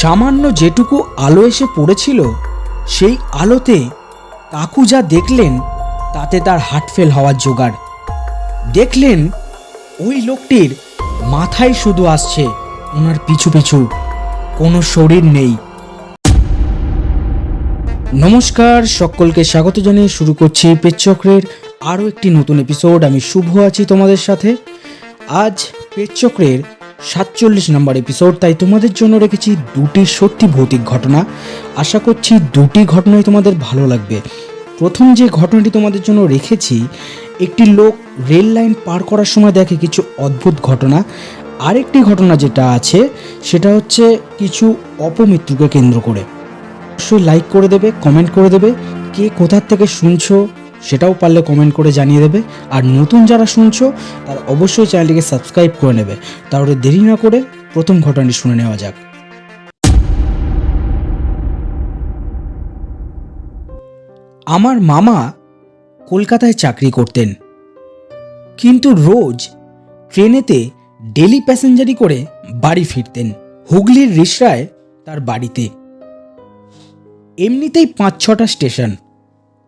সামান্য যেটুকু আলো এসে পড়েছিল, সেই আলোতে কাকু যা দেখলেন, তাতে তার হার্টফেল হওয়ার জোগাড়। দেখলেন, ওই লোকটির মাথায় শুধু আসছে ওনার পিছু পিছু, কোনো শরীর নেই। নমস্কার, সকলকে স্বাগত জানিয়ে শুরু করছি পেচক্রের আরও একটি নতুন এপিসোড আমি শুভ আছি তোমাদের সাথে। আজ পেচক্রের সাতচল্লিশ নম্বর এপিসোড তাই তোমাদের জন্য রেখেছি দুটি সত্যি ভৌতিক ঘটনা। আশা করছি দুটি ঘটনাই তোমাদের ভালো লাগবে। প্রথম যে ঘটনাটি তোমাদের জন্য রেখেছি, একটি লোক রেল লাইন পার করার সময় দেখে কিছু অদ্ভুত ঘটনা। আরেকটি ঘটনা যেটা আছে, সেটা হচ্ছে কিছু অপমৃত্যুকে কেন্দ্র করে। অবশ্যই লাইক করে দেবে কমেন্ট করে দেবে, কে কোথার থেকে শুনছো সেটাও পারলে কমেন্ট করে জানিয়ে দেবে। আর নতুন যারা শুনছো, তার অবশ্যই চ্যানেলটিকে সাবস্ক্রাইব করে নেবে। তাহলে দেরি না করে প্রথম ঘটনাটি শুনে নেওয়া যাক। আমার মামা কলকাতায় চাকরি করতেন। কিন্তু রোজ ট্রেনেতে ডেলি প্যাসেঞ্জারি করে বাড়ি ফিরতেন। হুগলির রিসরায় তার বাড়িতে। এমনিতেই পাঁচ ছটা স্টেশন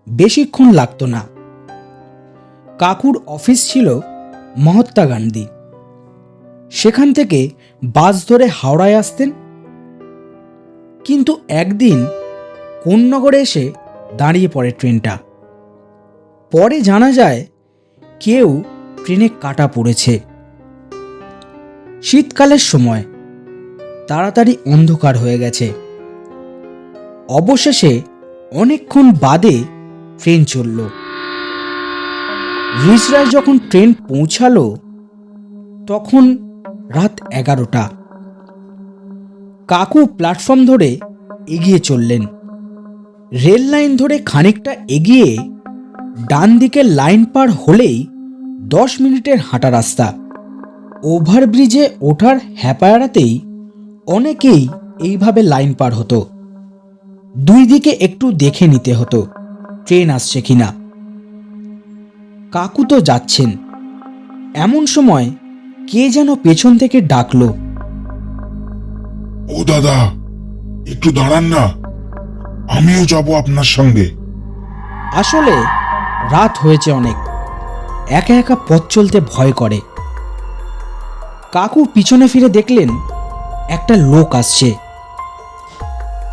বেশিক্ষণ লাগতো না। কাকুর অফিস ছিল মহাত্মা গান্ধী। সেখান থেকে বাস ধরে হাওড়ায় আসতেন। কিন্তু একদিন কোন নগরে এসে দাঁড়িয়ে পড়ে ট্রেনটা। পরে জানা যায় কেউ ট্রেনে কাটা পড়েছে। শীতকালের সময় তাড়াতাড়ি অন্ধকার হয়ে গেছে। অবশেষে অনেকক্ষণ বাদে ট্রেন চলল। রিজরায় যখন ট্রেন পৌঁছালো, তখন রাত এগারোটা। কাকু প্ল্যাটফর্ম ধরে এগিয়ে চললেন। রেল লাইন ধরে খানিকটা এগিয়ে ডান দিকে লাইন পার হলেই দশ মিনিটের হাঁটা রাস্তা। ওভারব্রিজে ওঠার হ্যাপায়ারাতেই অনেকেই এইভাবে লাইন পার হতো। দুই দিকে একটু দেখে নিতে হতো। ট্রেন আসছে কিনা? কাকু তো যাচ্ছেন। এমন সময় কে যেন পেছন থেকে ডাকলো। ও দাদা একটু দাঁড়ান না। আমিও যাব আপনার সঙ্গে। আসলে রাত হয়েছে অনেক। একা একা পথ চলতে ভয় করে। কাকু পিছনে ফিরে দেখলেন একটা লোক আসছে।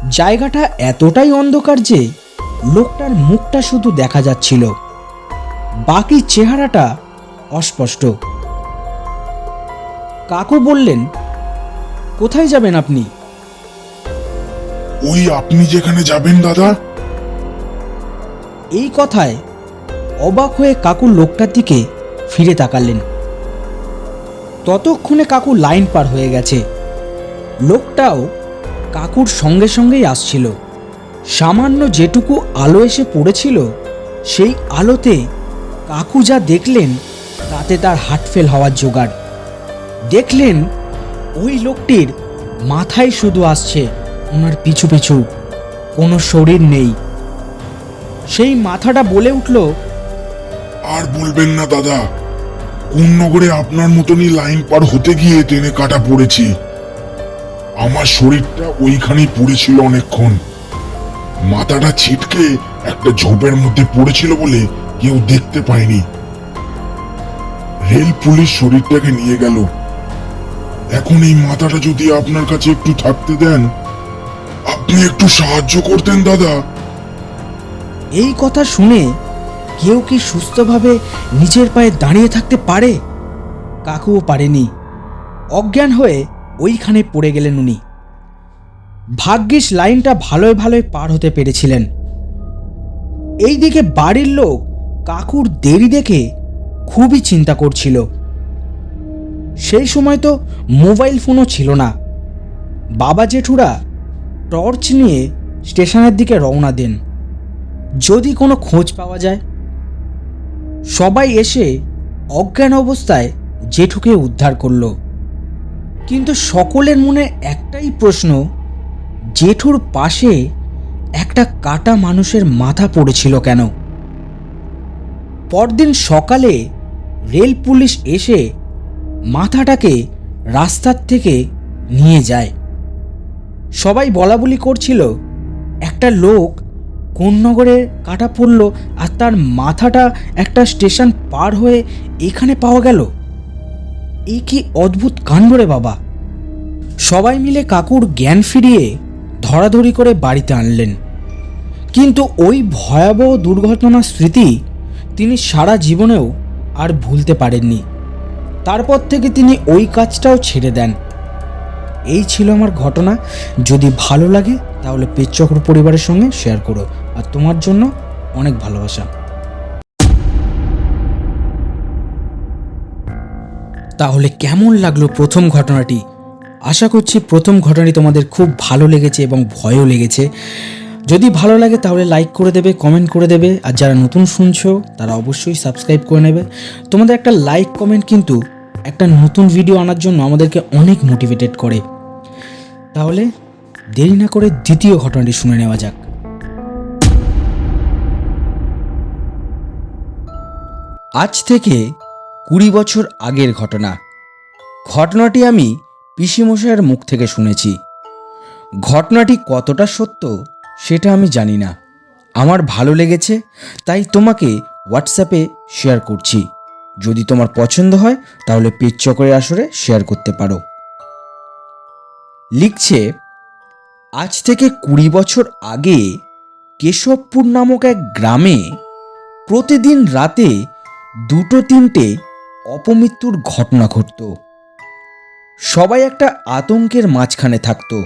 জায়গাটা এতটাই অন্ধকার যে লোকটার মুখটা শুধু দেখা যাচ্ছিল। বাকি চেহারাটা অস্পষ্ট। কাকু বললেন কোথায় যাবেন আপনি? ওই আপনি যেখানে যাবেন দাদা। এই কথায় অবাক হয়ে কাকু লোকটার দিকে ফিরে তাকালেন। ততক্ষণে কাকু লাইন পার হয়ে গেছে। লোকটাও কাকুর সঙ্গে সঙ্গেই আসছিল। সামান্য যেটুকু আলো এসে পড়েছিল, সেই আলোতে কাকু যা দেখলেন, তাতে তার হার্টফেল হওয়ার জোগাড়। দেখলেন, ওই লোকটির মাথায় শুধু আসছে ওনার পিছু পিছু, কোনো শরীর নেই। সেই মাথাটা বলে উঠল, আর বলবেন না দাদা, কোন নগরে আপনার মতনই লাইন পার হতে গিয়ে ট্রেনে কাটা পড়েছি। আমার শরীরটা ওইখানেই পড়েছিল অনেকক্ষণ। মাথাটা ছিটকে একটা ঝোপের মধ্যে পড়েছিল বলে কেউ দেখতে পায়নি। রেল পুলিশ শরীরটাকে নিয়ে গেল। এখন এই মাথাটা যদি আপনার কাছে একটু থাকতে দেন, আপনি একটু সাহায্য করতেন, দাদা। এই কথা শুনে কেউ কি সুস্থভাবে নিজের পায়ে দাঁড়িয়ে থাকতে পারে? কাকুও পারেনি। অজ্ঞান হয়ে ওইখানে পড়ে গেলেন উনি। ভাগ্যিস লাইনটা ভালোই ভালোই পার হতে পেরেছিলেন। এইদিকে বাড়ির লোক কাকুর দেরি দেখে খুবই চিন্তা করছিল। সেই সময় তো মোবাইল ফোনও ছিল না। বাবা জেঠুরা টর্চ নিয়ে স্টেশনের দিকে রওনা দেন। যদি কোনো খোঁজ পাওয়া যায়। সবাই এসে অজ্ঞান অবস্থায় জেঠুকে উদ্ধার করল। কিন্তু সকলের মনে একটাই প্রশ্ন জেঠুর পাশে একটা কাটা মানুষের মাথা পড়েছিল কেন? পরদিন সকালে রেল পুলিশ এসে মাথাটাকে রাস্তার থেকে নিয়ে যায়। সবাই বলা বলি করছিল, একটা লোক কোন নগরে কাটা পড়ল আর তার মাথাটা একটা স্টেশন পার হয়ে এখানে পাওয়া গেল? এই কি অদ্ভুত কাণ্ড রে বাবা। সবাই মিলে কাকুর জ্ঞান ফিরিয়ে ধরাধরি করে বাড়িতে আনলেন। কিন্তু ওই ভয়াবহ দুর্ঘটনার স্মৃতি তিনি সারা জীবনেও আর ভুলতে পারেননি। তারপর থেকে তিনি ওই কাজটাও ছেড়ে দেন। এই ছিল আমার ঘটনা। যদি ভালো লাগে, তাহলে পেচক্র পরিবারের সঙ্গে শেয়ার করো। আর তোমার জন্য অনেক ভালোবাসা। তাহলে কেমন লাগল প্রথম ঘটনাটি? আশা করছি প্রথম ঘটনাটি তোমাদের খুব ভালো লেগেছে এবং ভয়ও লেগেছে। যদি ভালো লাগে তাহলে লাইক করে দেবে কমেন্ট করে দেবে। আর যারা নতুন শুনছো, তারা অবশ্যই সাবস্ক্রাইব করে নেবে। তোমাদের একটা লাইক কমেন্ট কিন্তু একটা নতুন ভিডিও আনার জন্য আমাদেরকে অনেক মোটিভেটেড করে। তাহলে দেরি না করে দ্বিতীয় ঘটনাটি শুনে নেওয়া যাক। আজ থেকে কুড়ি বছর আগের ঘটনা। ঘটনাটি আমি পিসিমশাইয়ের মুখ থেকে শুনেছি। ঘটনাটি কতটা সত্য সেটা আমি জানি না। আমার ভালো লেগেছে, তাই তোমাকে হোয়াটসঅ্যাপে শেয়ার করছি। যদি তোমার পছন্দ হয়, তাহলে পেজ চকরের আসরে শেয়ার করতে পারো। লিখছে, আজ থেকে কুড়ি বছর আগে কেশবপুর নামক এক গ্রামে প্রতিদিন রাতে দুটো তিনটে অপমৃত্যুর ঘটনা ঘটত। সবাই একটা আতঙ্কের মাঝখানে থাকতো।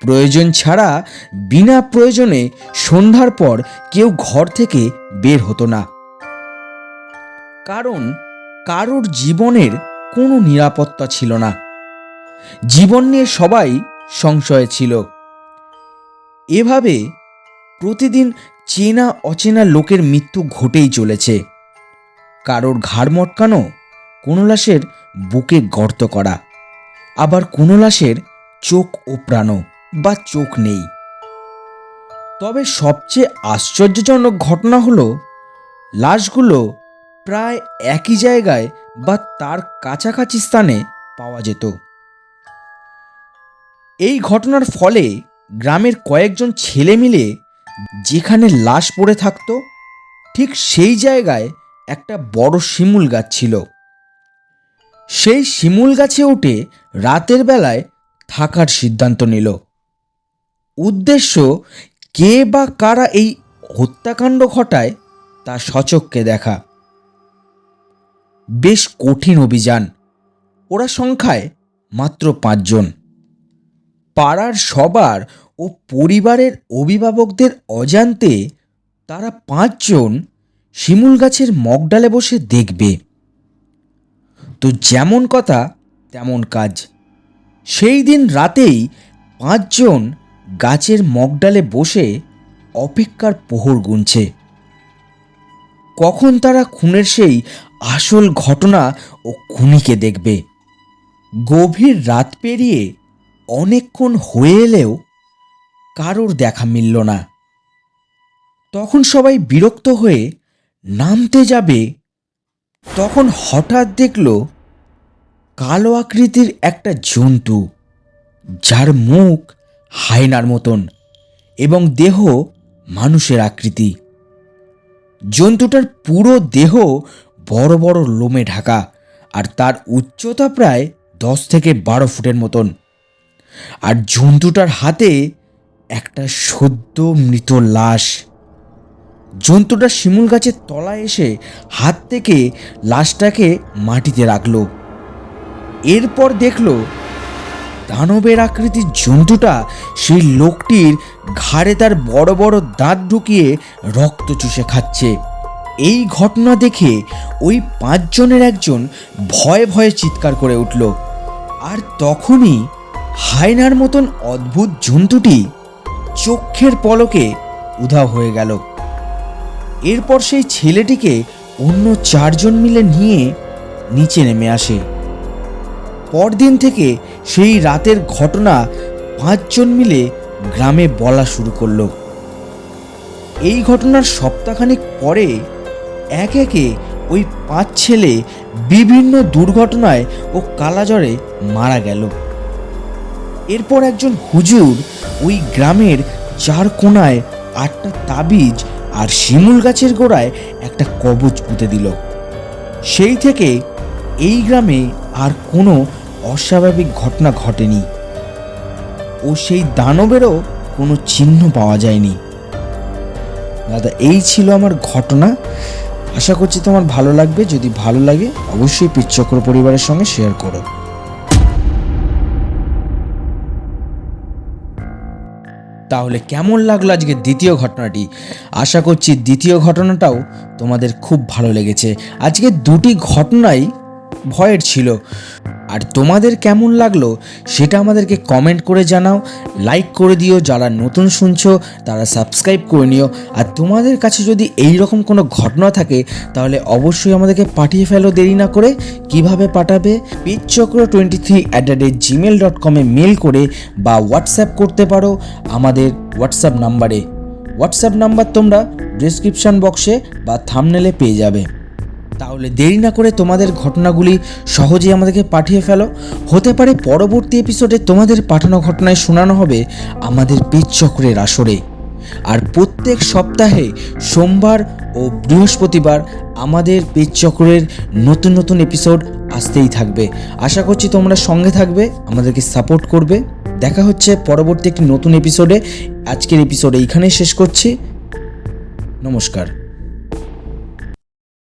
প্রয়োজন ছাড়া, বিনা প্রয়োজনে সন্ধ্যার পর কেউ ঘর থেকে বের হতো না। কারণ, কারোর জীবনের কোনো নিরাপত্তা ছিল না। জীবন নিয়ে সবাই সংশয়ে ছিল। এভাবে প্রতিদিন চেনা অচেনা লোকের মৃত্যু ঘটেই চলেছে। কারোর ঘাড় মটকানো, কোনো লাশের বুকে গর্ত করা। আবার কোনো লাশের চোখ ওপড়ানো বা চোখ নেই। তবে সবচেয়ে আশ্চর্যজনক ঘটনা হলো, লাশগুলো প্রায় একই জায়গায় বা তার কাছাকাছি স্থানে পাওয়া যেত। এই ঘটনার ফলে গ্রামের কয়েকজন ছেলে মিলে যেখানে লাশ পড়ে থাকতো, ঠিক সেই জায়গায় একটা বড় শিমুল গাছ ছিল। সেই শিমুল গাছে উঠে রাতের বেলায় থাকার সিদ্ধান্ত নিল। উদ্দেশ্য কে বা কারা এই হত্যাকাণ্ড ঘটায় তা সচককে দেখা। বেশ কঠিন অভিযান। ওরা সংখ্যায় মাত্র পাঁচজন। পাড়ার সবার ও পরিবারের অভিভাবকদের অজান্তে তারা পাঁচজন শিমুল গাছের মগডালে বসে দেখবে। তো যেমন কথা, তেমন কাজ। সেই দিন রাতেই পাঁচজন গাছের মগডালে বসে অপেক্ষার পোহর গুনছে। কখন তারা খুনের সেই আসল ঘটনা ও খুনিকে দেখবে? গভীর রাত পেরিয়ে অনেকক্ষণ হয়ে এলেও কারোর দেখা মিলল না। তখন সবাই বিরক্ত হয়ে নামতে যাবে তখন হঠাৎ দেখল কালো আকৃতির একটা জন্তু, যার মুখ হায়নার মতন এবং দেহ মানুষের আকৃতি। জন্তুটার পুরো দেহ বড় বড় লোমে ঢাকা আর তার উচ্চতা প্রায় দশ থেকে বারো ফুটের মতন। আর জন্তুটার হাতে একটা সদ্য মৃত লাশ। জন্তুটা শিমুল গাছের তলায় এসে হাত থেকে লাশটাকে মাটিতে রাখল। এরপর দেখল দানবের আকৃতির জন্তুটা সেই লোকটির ঘাড়ে তার বড় বড় দাঁত ঢুকিয়ে রক্ত চুষে খাচ্ছে। এই ঘটনা দেখে ওই পাঁচজনের একজন ভয়ে ভয়ে চিৎকার করে উঠল। আর তখনই হায়নার মতন অদ্ভুত জন্তুটি চক্ষের পলকে উধাও হয়ে গেল। এরপর সেই ছেলেটিকে অন্য চারজন মিলে নিয়ে নিচে নেমে আসে। পরদিন থেকে সেই রাতের ঘটনা পাঁচজন মিলে গ্রামে বলা শুরু করল। এই ঘটনার সপ্তাহখানেক পরে এক একে ওই পাঁচ ছেলে বিভিন্ন দুর্ঘটনায় ও কালাজ্বরে মারা গেল। এরপর একজন হুজুর ওই গ্রামের চার কোনায় আটটা তাবিজ আর শিমুল গাছের গোড়ায় একটা কবচ পুঁতে দিল। সেই থেকে এই গ্রামে আর কোনো অস্বাভাবিক ঘটনা ঘটেনি। ও সেই দানবেরও কোনো চিহ্ন পাওয়া যায়নি। দাদা, এই ছিল আমার ঘটনা। আশা করছি তোমার ভালো লাগবে। যদি ভালো লাগে, অবশ্যই পিচ্চক্র পরিবারের সঙ্গে শেয়ার করো। তাহলে কেমন লাগল আজকে দ্বিতীয় ঘটনাটি? আশা করছি দ্বিতীয় ঘটনাটাও তোমাদের খুব ভালো লেগেছে। আজকে দুটি ঘটনাই ভয়ের ছিল। আর তোমাদের কেমন লাগল সেটা আমাদেরকে কমেন্ট করে জানাও লাইক করে দিও, যারা নতুন শুনছো তারা সাবস্ক্রাইব করে নিও। আর তোমাদের কাছে যদি এই রকম কোনো ঘটনা থাকে, তাহলে অবশ্যই আমাদেরকে পাঠিয়ে ফেলো দেরি না করে। কীভাবে পাঠাবে? পিচচক্র twenty three at the rate Gmail dot কমে মেল করে বা হোয়াটসঅ্যাপ করতে পারো। আমাদের হোয়াটসঅ্যাপ নাম্বারে হোয়াটসঅ্যাপ নাম্বার তোমরা ডিসক্রিপশন বক্সে বা থামনেলে পেয়ে যাবে। তাহলে দেরি না করে তোমাদের ঘটনাগুলি সহজেই আমাদেরকে পাঠিয়ে ফেলো। হতে পারে পরবর্তী এপিসোডে তোমাদের পাঠানো ঘটনায় শোনানো হবে আমাদের পেজ চক্রের আসরে। আর প্রত্যেক সপ্তাহে সোমবার ও বৃহস্পতিবার আমাদের পেজ চক্রের নতুন নতুন এপিসোড আসতেই থাকবে। আশা করছি তোমরা সঙ্গে থাকবে, আমাদেরকে সাপোর্ট করবে। দেখা হচ্ছে পরবর্তী একটি নতুন এপিসোডে আজকের এপিসোড এইখানেই শেষ করছি। নমস্কার।